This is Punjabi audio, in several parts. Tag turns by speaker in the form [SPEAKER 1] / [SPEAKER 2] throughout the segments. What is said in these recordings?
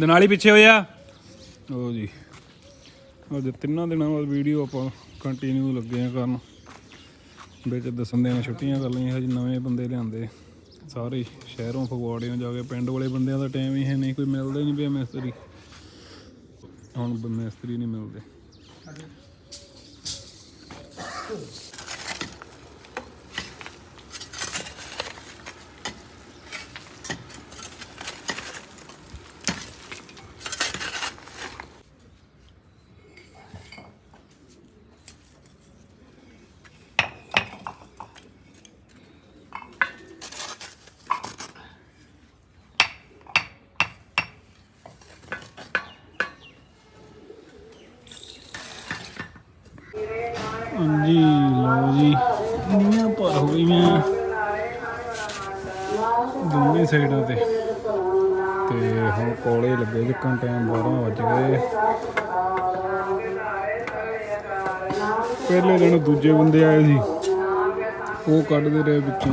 [SPEAKER 1] ਦਨਾਲੀ ਪਿੱਛੇ ਹੋਇਆ ਉਹ ਜੀ। ਅੱਜ ਤਿੰਨਾਂ ਦਿਨਾਂ ਬਾਅਦ ਵੀਡੀਓ ਆਪਾਂ ਕੰਟੀਨਿਊ ਲੱਗੇ ਆ ਕਰਨ। ਵਿੱਚ ਦਸਣ ਦੇ ਛੁੱਟੀਆਂ ਕਰ ਲਈਆਂ, ਹਜੇ ਨਵੇਂ ਬੰਦੇ ਲਿਆਂਦੇ। ਸਾਰੇ ਸ਼ਹਿਰੋਂ ਫਗਵਾੜਿਓਂ ਜਾ ਕੇ ਪਿੰਡ ਵਾਲੇ ਬੰਦਿਆਂ ਦਾ ਟਾਈਮ ਹੀ ਹੈ ਨਹੀਂ, ਕੋਈ ਮਿਲਦੇ ਹੀ ਨਹੀਂ ਪਿਆ ਮਿਸਤਰੀ। ਹੁਣ ਮਿਸਤਰੀ ਨਹੀਂ ਮਿਲਦੇ ਜੀ ਲਓ ਜੀ ਨੀਆਂ ਭਰ ਹੋ ਗਈਆਂ ਦੋਵੇਂ ਸਾਈਡਾਂ ਤੇ। ਤੇ ਹੁਣ ਕੋਲੇ ਲੱਗੇ ਜਿੱਕਾਂ ਟਾਈਮ 12 ਵੱਜ ਗਏ। ਪਹਿਲੇ ਦਿਨ ਦੂਜੇ ਬੰਦੇ ਆਏ ਸੀ। ਉਹ ਕੱਢਦੇ ਰਹੇ ਵਿੱਚੋਂ।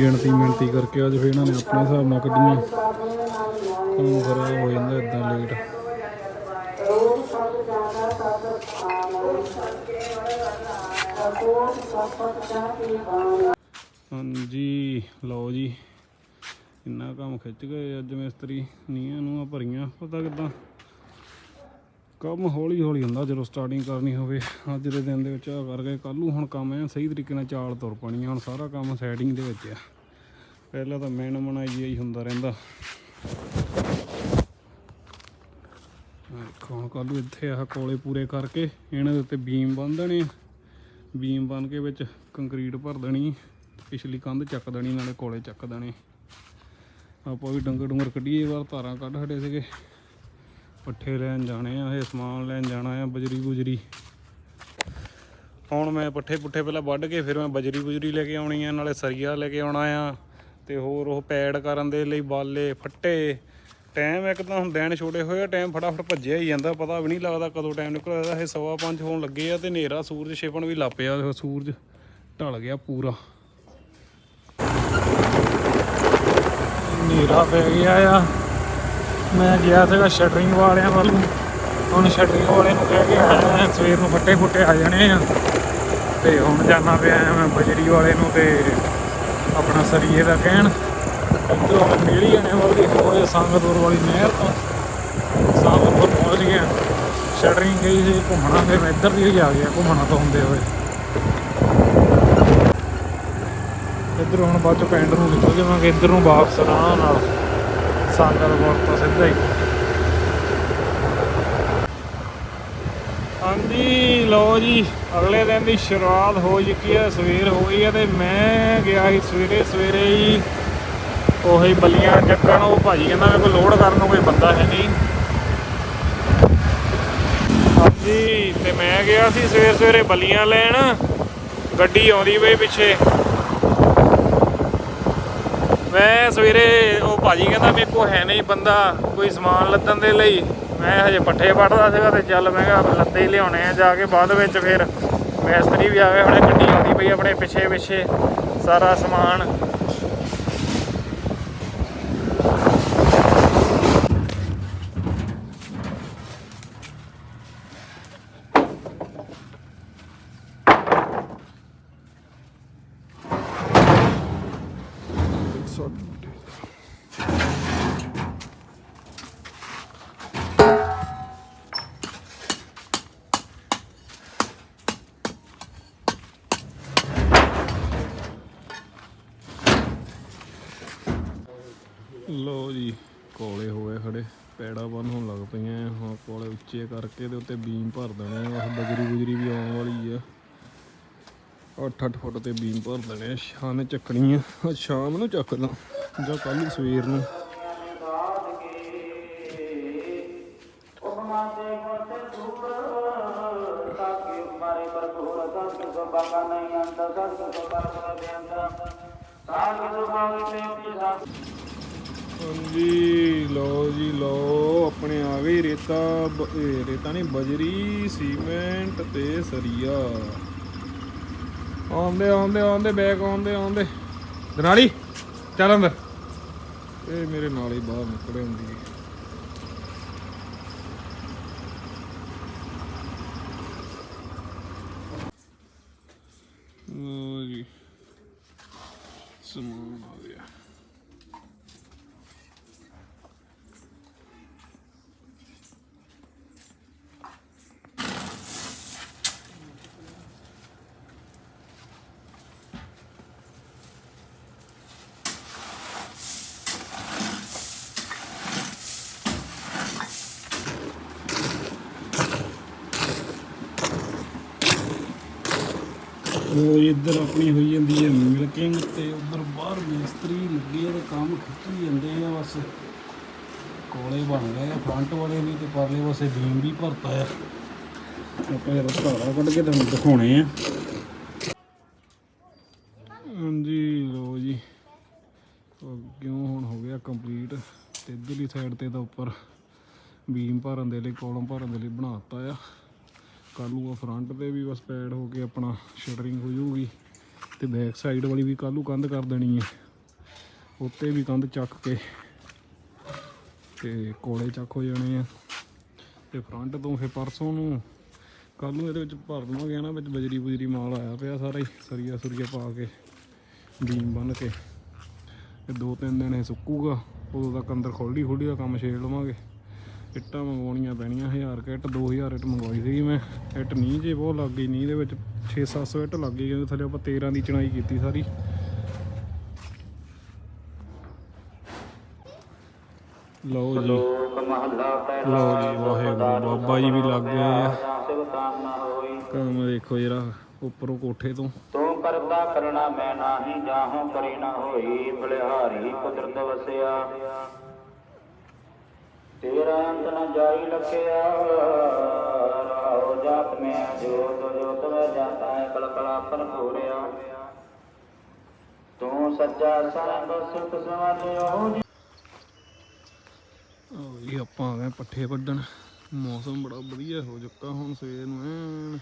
[SPEAKER 1] ਗਿਣਤੀ ਮਿਣਤੀ ਕਰਕੇ ਅੱਜ ਫਿਰ ਇਹਨਾਂ ਨੇ ਆਪਣੇ ਹਿਸਾਬ ਨਾਲ ਕੱਢੀਆਂ। ਕੰਮ ਖਰਾਬ ਹੋ ਜਾਂਦਾ ਇਦਾਂ ਲੇਟ ਹਾਂਜੀ, ਲਓ ਜੀ। ਇੰਨਾ ਕੰਮ ਖਿੱਚ ਗਏ ਅੱਜ ਮਿਸਤਰੀ ਨੀਆਂ ਨੂੰ ਭਰੀਆਂ, ਪਤਾ ਕਿਦਾਂ? ਕੰਮ ਹੌਲੀ ਹੌਲੀ ਹੁੰਦਾ, ਜਦੋਂ ਸਟਾਰਟਿੰਗ ਕਰਨੀ ਹੋਵੇ। ਅੱਜ ਦੇ ਦਿਨ ਦੇ ਵਿੱਚ ਆ ਕਰਕੇ ਕੱਲ ਨੂੰ ਹੁਣ ਕੰਮ ਐ ਸਹੀ ਤਰੀਕੇ ਨਾਲ ਚਾਲ ਤੁਰ ਪਣੀ ਆ ਹੁਣ ਸਾਰਾ ਕੰਮ ਸੈਟਿੰਗ ਦੇ ਵਿੱਚ ਆ। ਪਹਿਲਾਂ ਤਾਂ ਮੈਨ ਮਨਾਈ ਹੀ ਹੁੰਦਾ ਰਹਿੰਦਾ। ਦੇਖੋ ਕੱਲ ਨੂੰ ਇੱਥੇ ਆਹ ਕੋਲੇ ਪੂਰੇ ਕਰਕੇ ਇਹਨਾਂ ਦੇ ਉੱਤੇ ਬੀਮ ਬੰਨ ਦੇਣੇ ਆ। ਬੀਮ ਬਨ ਕੇ ਵਿੱਚ ਕੰਕਰੀਟ ਭਰ ਦੇਣੀ, ਪਿਛਲੀ ਕੰਧ ਚੱਕ ਦੇਣੀ, ਨਾਲੇ ਕੋਲੇ ਚੱਕ ਦੇਣੇ। ਆਪਾਂ ਵੀ ਡੰਗਰ ਡੁੰਗਰ ਕੱਢੀਏ ਵਾਰ ਧਾਰਾਂ ਕੱਢ ਹਟੇ ਸੀਗੇ। ਪੱਠੇ ਲੈਣ ਜਾਣੇ ਆ, ਇਹ ਸਮਾਨ ਲੈਣ ਜਾਣਾ ਆ, ਬਜਰੀ ਗੁਜਰੀ ਹੁਣ ਮੈਂ ਪੱਠੇ ਪੁੱਠੇ ਪਹਿਲਾਂ ਵੱਢ ਕੇ ਫਿਰ ਮੈਂ ਬਜਰੀ ਬੁਜਰੀ ਲੈ ਕੇ ਆਉਣੀ ਆ, ਨਾਲੇ ਸਰੀਆ ਲੈ ਕੇ ਆਉਣਾ ਆ, ਤੇ ਹੋਰ ਉਹ ਪੈਡ ਕਰਨ ਦੇ ਲਈ ਬਾਲੇ, ਫੱਟੇ। ਟਾਈਮ ਇੱਕ ਤਾਂ ਹੁਣ ਦਿਨ ਛੋਟੇ ਹੋਏ ਆ ਟਾਈਮ ਫਟਾਫਟ ਭੱਜਿਆ ਹੀ ਜਾਂਦਾ, ਪਤਾ ਵੀ ਨਹੀਂ ਲੱਗਦਾ ਕਦੋਂ ਟਾਈਮ ਨਿਕਲਦਾ ਇਹ ਸਵਾ ਪੰਜ ਹੋਣ ਲੱਗੇ ਆ ਤੇ ਹਨੇਰਾ ਸੂਰਜ ਛਿਪਣ ਵੀ ਲੱਪਿਆ ਸੂਰਜ ਢਲ ਗਿਆ ਪੂਰਾ। ਹਨੇਰਾ ਪੈ ਗਿਆ ਆ। ਮੈਂ ਗਿਆ ਸੀਗਾ ਸ਼ਟਰਿੰਗ ਵਾਲਿਆਂ ਵੱਲ। ਨੂੰ ਹੁਣ ਸ਼ਟਰਿੰਗ ਵਾਲੇ ਨੂੰ ਕਹਿ ਕੇ ਆਇਆ ਸਵੇਰ ਨੂੰ ਫੱਟੇ ਫੁੱਟੇ ਆ ਜਾਣੇ ਆ। ਤੇ ਹੁਣ ਜਾਣਾ ਪਿਆ ਮੈਂ ਬਜਰੀ ਵਾਲੇ ਨੂੰ ਤੇ ਆਪਣਾ ਸਰੀਏ ਦਾ ਕਹਿਣ। ਇੱਧਰੋਂ ਮੇਲੀ ਜਾਣੇ ਵਾਲੀ ਹੋਏ ਸੰਗਤਪੁਰ ਵਾਲੀ ਨਹਿਰ ਤੋਂ। ਸੰਗਤਪੁਰ ਪਹੁੰਚ ਗਿਆ ਸ਼ਟਰਿੰਗ ਗਈ ਸੀ, ਘੁੰਮਣਾ ਫਿਰ ਮੈਂ ਇੱਧਰ ਦੀ ਹੀ ਆ ਗਿਆ, ਘੁੰਮਣਾ ਤੋਂ ਹੁੰਦੇ ਹੋਏ। ਇੱਧਰ ਹੁਣ ਬਾਅਦ ਚ ਪਿੰਡ ਨੂੰ ਨਿਕਲ ਜਾਵਾਂਗੇ, ਇੱਧਰ ਨੂੰ ਵਾਪਸ ਆਰਾਮ ਨਾਲ। ਸੰਗਤਪੁਰ ਤੋਂ ਸਿੱਧਾ ਹੀ। ਹਾਂਜੀ, ਲਓ ਜੀ, ਅਗਲੇ ਦਿਨ ਦੀ ਸ਼ੁਰੂਆਤ ਹੋ ਚੁੱਕੀ ਹੈ, ਸਵੇਰ ਹੋ ਗਈ ਹੈ ਤੇ ਮੈਂ ਗਿਆ ਸੀ ਸਵੇਰੇ ਸਵੇਰੇ ਹੀ ਉਹੀ ਬਲੀਆਂ ਚੱਕਣ, ਉਹ ਭਾਜੀ ਕਹਿੰਦਾ ਮੇਰੇ ਕੋਲ ਲੋਡ ਕਰਨ ਨੂੰ ਕੋਈ ਬੰਦਾ ਹੈ ਨਹੀਂ। ਹਾਂਜੀ, ਤੇ ਮੈਂ ਗਿਆ ਸੀ ਸਵੇਰ ਸਵੇਰੇ ਬਲੀਆਂ ਲੈਣ, ਗੱਡੀ ਆਉਂਦੀ ਪਈ ਪਿੱਛੇ। ਮੈਂ ਸਵੇਰੇ ਉਹ ਭਾਜੀ ਕਹਿੰਦਾ ਮੇਰੇ ਕੋਲ ਹੈ ਨਹੀਂ ਬੰਦਾ ਕੋਈ ਸਮਾਨ ਲੱਦਣ ਦੇ ਲਈ। ਮੈਂ ਹਜੇ ਪੱਠੇ ਵੱਢਦਾ ਸੀਗਾ ਤੇ ਚੱਲ ਮੈਂ ਕਿਹਾ ਲੱਤੇ ਹੀ ਲਿਆਉਣੇ ਆ ਜਾ ਕੇ ਬਾਅਦ ਵਿੱਚ ਫਿਰ ਮੈਸਤਰੀ ਵੀ ਆਵੇ ਹੁਣੇ ਗੱਡੀ ਆਉਂਦੀ ਪਈ ਆਪਣੇ ਪਿੱਛੇ ਪਿੱਛੇ ਸਾਰਾ ਸਮਾਨ ਲੋ ਜੀ, ਕੋਲੇ ਹੋਏ ਖੜੇ, ਪੈੜਾ ਬੰਨ ਹੋਣ ਲੱਗ ਪਈਆਂ ਹੁਣ ਕੋਲੇ ਉੱਚੇ ਕਰਕੇ ਤੇ ਉੱਤੇ ਬੀਮ ਭਰ ਦੇਣੇ ਆ ਉਹ ਬਜਰੀ ਬੁਜਰੀ ਵੀ ਆਉਣ ਵਾਲੀ ਆ। 8-8 ਫੁੱਟ ਤੇ ਬੀਮ ਭਰ ਦੇਣੇ ਆ ਸ਼ਾਮ ਚੱਕਣੀ ਆ। ਸ਼ਾਮ ਨੂੰ ਚੱਕਦਾ ਜਾਂ ਕੱਲ ਸਵੇਰ ਨੂੰ। ਹਾਂਜੀ, ਲਓ ਜੀ, ਲਓ, ਆਪਣੇ ਆ ਗਈ ਰੇਤਾ ਰੇਤਾ ਨਹੀਂ, ਬਜਰੀ, ਸੀਮੈਂਟ ਤੇ ਸਰੀਆ। ਆਉਂਦੇ ਆਉਂਦੇ ਆਉਂਦੇ ਬੈਕ ਆਉਂਦੇ ਆਉਂਦੇ। ਦਨਾਲੀ ਚੱਲ ਅੰਦਰ। ਇਹ ਮੇਰੇ ਨਾਲ ਹੀ ਬਾਹਰ ਨਿਕਲੇ ਹੁੰਦੀ ਹੈ ਲੋ ਉਹ ਇੱਧਰ ਆਪਣੀ ਹੋਈ ਜਾਂਦੀ ਹੈ ਮਿਲਕਿੰਗ ਤੇ ਉਧਰ ਬਾਹਰ ਮਿਸਤਰੀ ਲੱਗੇ ਆ ਤੇ ਕੰਮ ਖਿੱਚੀ ਜਾਂਦੇ ਆ ਬਸ। ਕੋਲੇ ਬਣ ਗਏ ਆ ਫਰੰਟ ਵਾਲੇ ਵੀ ਤੇ ਪਰਲੇ ਪਾਸੇ ਬੀਮ ਵੀ ਭਰਤਾ ਆ। ਆਪਾਂ ਇਹ ਧਾਰਾ ਕੱਢ ਕੇ ਤੁਹਾਨੂੰ ਦਿਖਾਉਣੇ ਆ। ਹਾਂਜੀ ਲੋ ਜੀ। ਕਿਉਂ ਹੁਣ ਹੋ ਗਿਆ ਕੰਪਲੀਟ ਤੇ ਇਧਰਲੀ ਸਾਈਡ ਤੇ ਤਾਂ ਉੱਪਰ ਬੀਮ ਭਰਨ ਦੇ ਲਈ ਕੋਲਮ ਭਰਨ ਦੇ ਲਈ ਬਣਾਤਾ ਆ। ਕੱਲ੍ਹ ਨੂੰ ਫਰੰਟ ਤੇ ਵੀ ਬਸ ਪੈਡ ਹੋ ਕੇ ਆਪਣਾ ਸ਼ਟਰਿੰਗ ਹੋ ਜਾਊਗੀ ਤੇ ਬੈਕ ਸਾਈਡ ਵਾਲੀ ਵੀ ਕੱਲ੍ਹ ਨੂੰ ਕੰਧ ਕਰ ਦੇਣੀ ਹੈ। ਉੱਤੇ ਵੀ ਕੰਧ ਚੱਕ ਕੇ ਤੇ ਕੋਲੇ ਚੱਕ ਹੋ ਜਾਣੇ ਆ। ਤੇ ਫਰੰਟ ਤੋਂ ਫਿਰ ਪਰਸੋਂ ਨੂੰ ਕੱਲ੍ਹ ਨੂੰ ਇਹਦੇ ਵਿੱਚ ਭਰ ਦਵਾਂਗੇ ਨਾ ਵਿੱਚ ਬਜਰੀ ਬੁਜਰੀ ਮਾਲ ਆਇਆ ਪਿਆ ਸਾਰਾ ਹੀ, ਸਰੀਆ ਸੁਰੀਆ ਪਾ ਕੇ ਬੀਮ ਬੰਨ ਕੇ। ਤੇ ਦੋ ਤਿੰਨ ਦਿਨ ਇਹ ਸੁੱਕੂਗਾ, ਉਦੋਂ ਤੱਕ ਅੰਦਰ ਖੋਲ੍ਹੀ ਖੋਲ੍ਹੀ ਦਾ ਕੰਮ ਛੇੜ ਲਵਾਂਗੇ। ਇੱਟਾਂ ਮੰਗਵਾਉਣੀਆਂ ਪੈਣੀਆਂ 1000 ਕੁ ਇੱਟ 2000 ਇੱਟ ਮੰਗਵਾਈ ਸੀਗੀ ਮੈਂ। ਇੱਟ ਨੀਂਹ ਜੇ ਬਹੁਤ ਲੱਗ ਗਈ ਨੀਂਹ ਦੇ ਵਿੱਚ 6-700 ਇੱਟ ਲੱਗ ਗਈ ਕਿਉਂਕਿ ਥੱਲੇ ਆਪਾਂ 13 ਦੀ ਚਣਾਈ ਕੀਤੀ ਸਾਰੀ। ਲਓ ਜੀ। ਲਓ ਜੀ ਵਾਹਿਗੁਰੂ ਬਾਬਾ ਜੀ ਵੀ ਲੱਗ ਗਏ ਆ।
[SPEAKER 2] ਕਾਮ
[SPEAKER 1] ਦੇਖੋ ਜਰਾ ਉੱਪਰੋਂ ਕੋਠੇ ਤੋਂ।
[SPEAKER 2] ਤੂੰ ਕਰਤਾ ਕਰਣਾ ਮੈਂ ਨਾਹੀ ਜਾਹੋਂ ਕਰੀ ਨਾ ਹੋਈ ਬਲਿਹਾਰੀ ਕੁਦਰਤ ਵਸਿਆ। ਤੇਰਾ ਅੰਤ ਨ ਜਾਈ ਲਖਿਆ ਰਾਉ ਜਾਤ ਮੈਂ ਜੋਤ ਜੋਤ ਮੈਂ ਜਾਤਾ ਹੈ, ਕਲ ਕਲਾਪਨ ਭੂਰਿਆ ਤੂੰ ਸੱਚਾ ਸਰਬ ਸੁਖ ਸਵਾਲਿਓ। ਜੀ,
[SPEAKER 1] ਆਪਾਂ ਆ ਗਏ ਪੱਠੇ ਵੱਢਣ। ਮੌਸਮ ਬੜਾ ਵਧੀਆ ਹੋ ਚੁੱਕਾ ਹੁਣ ਸਵੇਰ ਨੂੰ ਐਨ।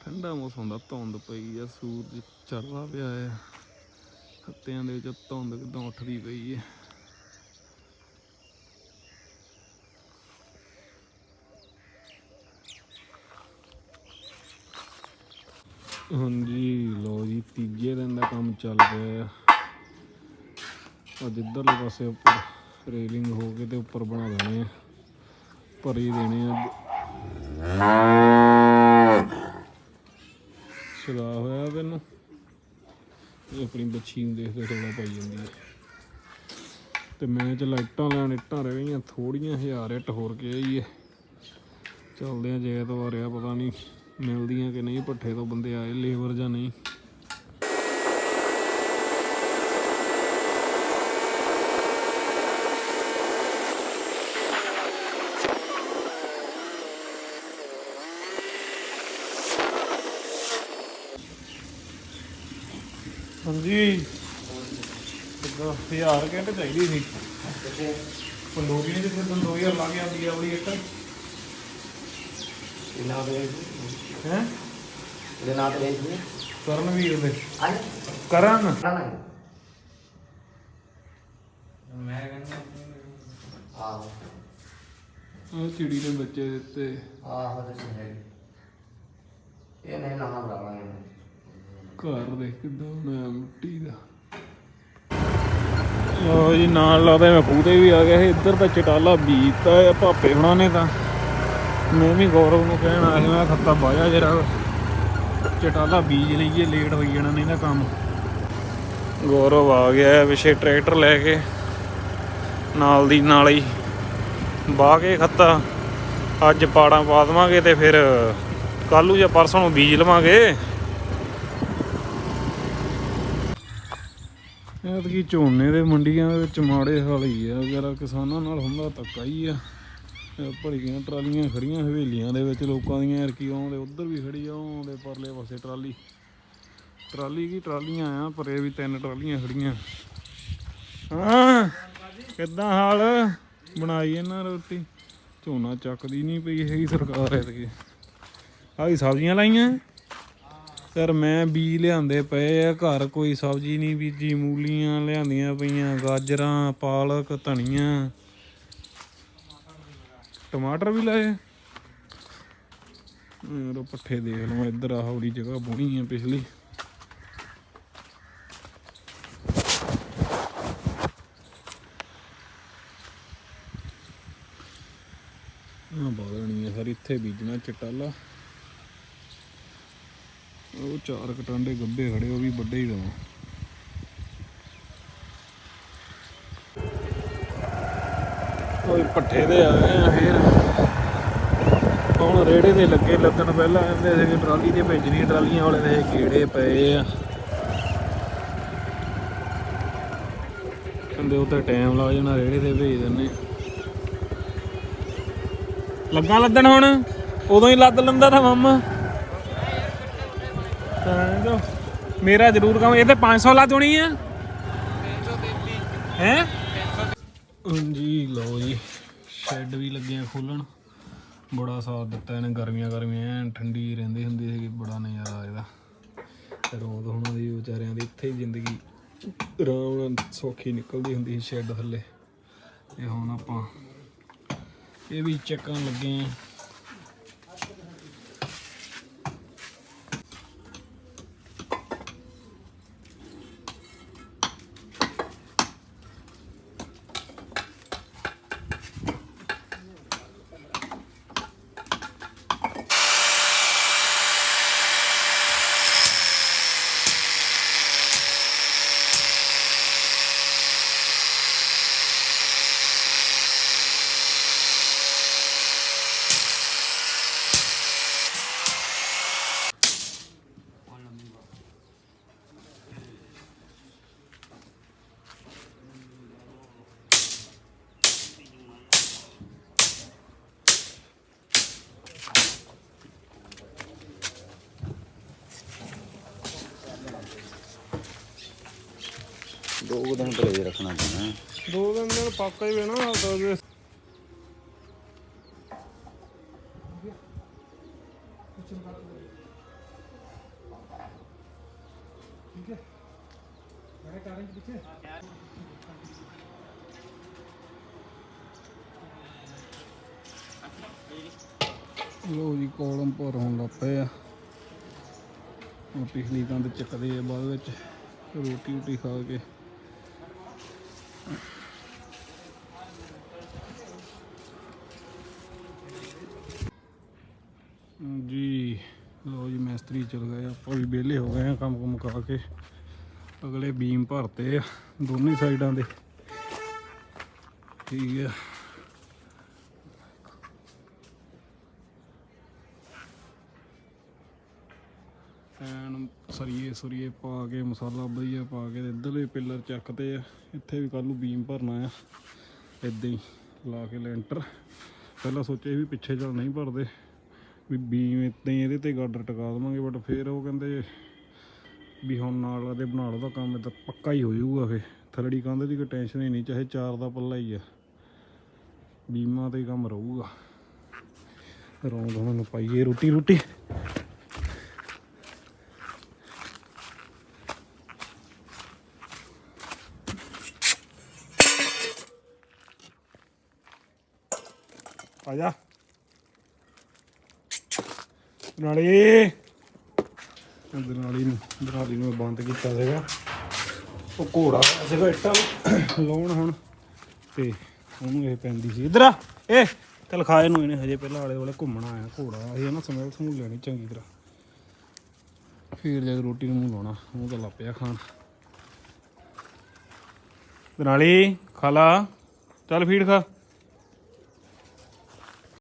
[SPEAKER 1] ਠੰਡਾ ਮੌਸਮ ਦਾ ਧੁੰਦ ਪਈ ਆ, ਸੂਰਜ ਚੜ੍ਹਦਾ ਪਿਆ ਆ। ਖੱਤਿਆਂ ਦੇ ਵਿੱਚ ਧੁੰਦ ਕਿਦਾਂ ਉੱਠਦੀ ਪਈ ਹੈ ਹਾਂਜੀ ਲੋ ਜੀ, ਤੀਜੇ ਦਿਨ ਦਾ ਕੰਮ ਚੱਲ ਰਿਹਾ ਆ ਅੱਜ ਇੱਧਰਲੇ ਪਾਸੇ ਉੱਪਰ ਰੇਲਿੰਗ ਹੋ ਕੇ ਤੇ ਉੱਪਰ ਬਣਾ ਦੇਣੇ ਆ, ਭਰੀ ਦੇਣੇ ਆ। ਸਦਾ ਹੋਇਆ ਤੈਨੂੰ ਇਹ ਆਪਣੀ ਬੱਚੀ ਨੂੰ ਦੇਖਦੇ ਥੋੜਾ ਪਾਈ ਜਾਂਦੀ ਹੈ ਤੇ ਮੈਂ ਚ ਲਾਈਟਾਂ ਲੈਣ, ਇੱਟਾਂ ਰਹਿ ਗਈਆਂ ਥੋੜੀਆਂ ਹਜ਼ਾਰ ਇੱਟ ਹੋਰ ਕੇ ਆਈ ਹੈ ਚੱਲਦੇ ਆ, ਜੇ ਤੋਂ ਆ ਰਿਹਾ ਪਤਾ ਨਹੀਂ। ਮਿਲਦੀਆਂ ਕਿ ਨਹੀਂ ਪੱਠੇ ਤੋਂ ਬੰਦੇ ਆਏ ਲੇਬਰ ਜਾਂ ਨਹੀਂ। ਹਾਂਜੀ। ਕਿੱਦਾਂ ਹਜ਼ਾਰ ਘੰਟੇ ਚਾਹੀਦੀ ਸੀ। ਪੰਡੋਰੀਆਂ ਦੇ ਫਿਰ 2000 ਲੱਗ ਜਾਂਦੀ ਆ ਉਹਦੀ ਇੱਕ
[SPEAKER 2] ਇਹਨਾਂ ਦੇ
[SPEAKER 1] ਹੈ?
[SPEAKER 2] ਦੇ ਨਾਂ ਤੇ ਦੇ।
[SPEAKER 1] ਕਰਨਵੀਰ ਦੇ ਕਰਨ।
[SPEAKER 2] ਮੈਂ ਕਹਿੰਦਾ ਆਹ।
[SPEAKER 1] ਉਹ ਚਿੜੀ ਦੇ ਬੱਚੇ ਦਿੱਤੇ
[SPEAKER 2] ਆਹ ਤੇ ਹੈ ਇਹ ਨਹੀਂ ਨਾ ਬਰਾਵਾਂਗੇ
[SPEAKER 1] ਘਰ ਦੇ ਕਿੱਦਾਂ ਬਣਾਇਆ ਮਿੱਟੀ ਦਾ। ਲੋ ਜੀ ਨਾਲ ਲਾਦੇ ਮੈਂ ਖੂਹ ਤੇ ਵੀ ਆ ਗਿਆ ਸੀ। ਇੱਧਰ ਤਾਂ ਚਟਾਲਾ ਬੀਜਤਾ ਆ ਭਾਪੇ ਹੁਣਾਂ ਨੇ ਤਾਂ। ਮੈਂ ਵੀ ਗੌਰਵ ਨੂੰ ਕਹਿਣ ਆਇਆ ਮੈਂ ਖੱਤਾ ਬਾਇਆ ਜਰਾ। ਚਟਾਲਾ ਬੀਜ ਲਈਏ, ਲੇਟ ਹੋਈ ਜਾਣਾ ਨਹੀਂ ਨਾ ਕੰਮ। ਗੌਰਵ ਆ ਗਿਆ ਹੈ, ਪਿੱਛੇ ਟਰੈਕਟਰ ਲੈ ਕੇ, ਨਾਲ ਦੀ ਨਾਲ ਹੀ ਬਾਹ ਕੇ ਖੱਤਾ। ਅੱਜ ਪਾੜਾਂ ਪਾ ਦੇਵਾਂਗੇ ਤੇ ਫਿਰ ਕੱਲੂ ਜਾਂ ਪਰਸੋਂ ਨੂੰ ਬੀਜ ਲਵਾਂਗੇ। ਐਤਕੀ ਝੋਨੇ ਦੇ ਮੰਡੀਆਂ ਦੇ ਵਿੱਚ ਮਾੜੇ ਹਾਲ ਹੀ ਆ ਵਗੈਰਾ ਕਿਸਾਨਾਂ ਨਾਲ ਹੁੰਦਾ ਧੱਕਾ ਹੀ ਆ। ਭਰੀਆਂ ਟਰਾਲੀਆਂ ਖੜੀਆਂ ਹਵੇਲੀਆਂ ਦੇ ਵਿੱਚ ਲੋਕਾਂ ਦੀਆਂ ਐਰਕੀ ਆਉਂਦੇ? ਉਧਰ ਵੀ ਖੜੀ ਆ, ਆਉਂਦੇ ਪਰਲੇ ਪਾਸੇ ਟਰਾਲੀ। ਟਰਾਲੀ ਕੀ ਟਰਾਲੀਆਂ ਆ, ਪਰੇ ਵੀ ਤਿੰਨ ਟਰਾਲੀਆਂ ਖੜੀਆਂ। ਹਾਂ, ਕਿੱਦਾਂ ਹਾਲ? ਬਣਾਈ ਇਹਨਾਂ ਰੋਟੀ। ਝੋਨਾ ਚੱਕਦੀ ਨਹੀਂ ਪਈ ਹੈਗੀ ਸਰਕਾਰ ਐਤਕੀ ਆਹੀ ਸਬਜ਼ੀਆਂ ਲਾਈਆਂ? ਸਰ ਮੈਂ ਬੀ ਲਿਆਂਦੇ ਪਏ ਆ, ਘਰ ਕੋਈ ਸਬਜ਼ੀ ਨਹੀਂ ਬੀਜੀ, ਮੂਲੀਆਂ ਲਿਆਂਦੀਆਂ ਪਈਆਂ, ਗਾਜਰਾਂ, ਪਾਲਕ, ਧਨੀਆ। ਟਮਾਟਰ ਵੀ ਲਾਏ। ਮੇਰੋ ਪੱਠੇ ਦੇਖ ਲਓ, ਇੱਧਰ ਆ ਹੋਰੀ ਜਗ੍ਹਾ ਬੋਣੀ ਹੈ ਪਿਛਲੀ। ਆ ਬਾਲਣੀ ਹੈ ਸਰ, ਇੱਥੇ ਬੀਜਣਾ ਚਟਾਲਾ। ਉਹ ਚਾਰ ਕਟਾਂਡੇ ਗੱਬੇ ਖੜੇ, ਉਹ ਵੀ ਵੱਡੇ ਹੀ ਦਵਾਂ ਕੋਈ ਪੱਠੇ ਦੇ ਆ ਗਏ ਆ, ਫੇਰ ਹੁਣ ਰੇੜੇ ਦੇ ਲੱਗੇ ਲੱਗਣ ਪਹਿਲਾਂ, ਕਹਿੰਦੇ ਸੀ ਕਿ ਟਰਾਲੀ ਤੇ ਭੇਜਣੀ ਟਰਾਲੀਆਂ ਵਾਲੇ ਦੇ ਕੀੜੇ ਪਏ ਆ। ਕਹਿੰਦੇ ਉਹ ਤਾਂ ਟਾਈਮ ਲੱਗ ਜਾਣਾ, ਰੇੜੇ ਤੇ ਭੇਜ ਦਿੰਨੇ ਲੱਗਾ ਲੱਦਣ ਹੁਣ? ਉਦੋਂ ਹੀ ਲੱਦ ਲੈਂਦਾ ਤਾਂ ਮਾਮਾ। ਮੇਰਾ ਜ਼ਰੂਰ ਕਹਾਂ ਇਹ ਤੇ 500 ਲੱਦ ਹੋਣੀ ਆ। ਹੈ? ਲਓ ਜੀ, ਸ਼ੈੱਡ ਵੀ ਲੱਗਿਆ ਖੋਲਣ। ਬੜਾ ਸਾਥ ਦਿੱਤਾ ਇਹਨੇ, ਗਰਮੀਆਂ ਗਰਮੀਆਂ ਐਨ, ਠੰਡੀ ਰਹਿੰਦੀ ਹੁੰਦੀ ਸੀ ਬੜਾ ਨਜ਼ਾਰਾ ਇਹਦਾ। ਤੇ ਹੋਣਾ ਉਹਨਾਂ ਦੀ ਵਿਚਾਰਿਆਂ ਦੀ ਇੱਥੇ ਹੀ ਜ਼ਿੰਦਗੀ ਆਰਾਮ ਨਾਲ ਸੌਖੀ ਨਿਕਲਦੀ ਹੁੰਦੀ ਸੀ ਸ਼ੈੱਡ ਥੱਲੇ। ਤੇ ਹੁਣ ਆਪਾਂ ਇਹ ਵੀ ਚੱਕਣ ਲੱਗੇ ਆ।
[SPEAKER 2] ਦੋ ਕੁ ਦਿਨ ਪਰੇ ਰੱਖਣਾ ਪੈਣਾ।
[SPEAKER 1] ਦੋ ਦਿਨ ਨਾਲ ਪੱਕਾ ਹੀ ਵੇਣਾ ਲੋ ਜੀ। ਕੋਲਮ ਭਰ ਹੋਣ ਲੱਗ ਪਏ ਆ। ਪਿਛਲੀ ਕੰਧ ਚੱਕਦੇ ਆ ਬਾਅਦ ਵਿੱਚ। ਰੋਟੀ ਰੋਟੀ ਖਾ ਕੇ। ਜੀ ਲੋ ਜੀ, ਮਿਸਤਰੀ ਚਲ ਗਏ, ਆਪਾਂ ਵੀ ਵਿਹਲੇ ਹੋ ਗਏ ਆ ਕੰਮ ਕੁਮ ਕਰਾ ਕੇ। ਅਗਲੇ ਬੀਮ ਭਰਤੇ ਆ ਦੋਨੇ ਸਾਈਡਾਂ ਦੇ। ਠੀਕ ਆ। ਐਨ ਸਰੀਏ ਸਰੀਏ ਪਾ ਕੇ, ਮਸਾਲਾ ਵਧੀਆ ਪਾ ਕੇ ਤੇ ਇੱਧਰਲੇ ਪਿੱਲਰ ਚੱਕਦੇ ਆ। ਇੱਥੇ ਵੀ ਕੱਲ ਨੂੰ ਬੀਮ ਭਰਨਾ ਆ। ਇਦਾਂ ਹੀ ਲਾ ਕੇ ਲੈਂਟਰ। ਪਹਿਲਾਂ ਸੋਚਿਆ ਵੀ ਪਿੱਛੇ ਚੱਲ ਨਹੀਂ ਭਰਦੇ। ਵੀ ਬੀਮ ਇਦਾਂ ਹੀ ਇਹਦੇ ਤੇ ਗਾਡਰ ਟਿਕਾ ਦੇਵਾਂਗੇ ਬਟ ਫਿਰ ਉਹ ਕਹਿੰਦੇ ਵੀ ਹੁਣ ਨਾਲ ਉਹਦੇ ਬਣਾ ਲਓ ਤਾਂ ਕੰਮ ਇਦਾਂ ਪੱਕਾ ਹੀ ਹੋ ਜਾਊਗਾ ਫੇ ਥਰੜੀ ਕੰਧ ਦੀ ਕੋਈ ਟੈਨਸ਼ਨ ਹੀ ਨਹੀਂ, ਚਾਹੇ ਚਾਰ ਦਾ ਪੱਲਾ ਹੀ ਆ। ਬੀਮਾ ਤੇ ਕੰਮ ਰਹੂਗਾ। ਰੌਂਦ ਉਹਨਾਂ ਨੂੰ ਪਾਈਏ ਰੋਟੀ ਰੋਟੀ ਆ ਜਾ ਨਾਲੇ। ਦਰਾਲੀ ਨੂੰ ਦਰਾਲੀ ਨੂੰ ਬੰਦ ਕੀਤਾ ਸੀਗਾ। ਉਹ ਘੋੜਾ ਸੀਗਾ ਇੱਟਾਂ ਲਾਉਣ ਹੁਣ। ਤੇ ਉਹਨੂੰ ਇਹ ਪੈਂਦੀ ਸੀ। ਇਧਰ ਆ। ਏ ਚੱਲ ਖਾ ਇਹਨੂੰ, ਇਹਨੇ ਹਜੇ ਪਹਿਲਾਂ ਆਲੇ ਵਾਲੇ ਘੁੰਮਣਾ ਆਇਆ ਘੋੜਾ। ਇਹ ਨਾ ਸਮੇਲ ਸਮੂਲ ਲੈਣੀ ਚੰਗੀ ਤਰ੍ਹਾਂ। ਫਿਰ ਜਦ ਰੋਟੀ ਨੂੰ ਮੂੰਹ ਲਾਉਣਾ, ਮੂੰਹ ਤਾਂ ਲੱਪਿਆ ਖਾਣ। ਦਰਾਲੀ ਖਾ ਲਾ। ਚੱਲ ਫੀਡ ਖਾ।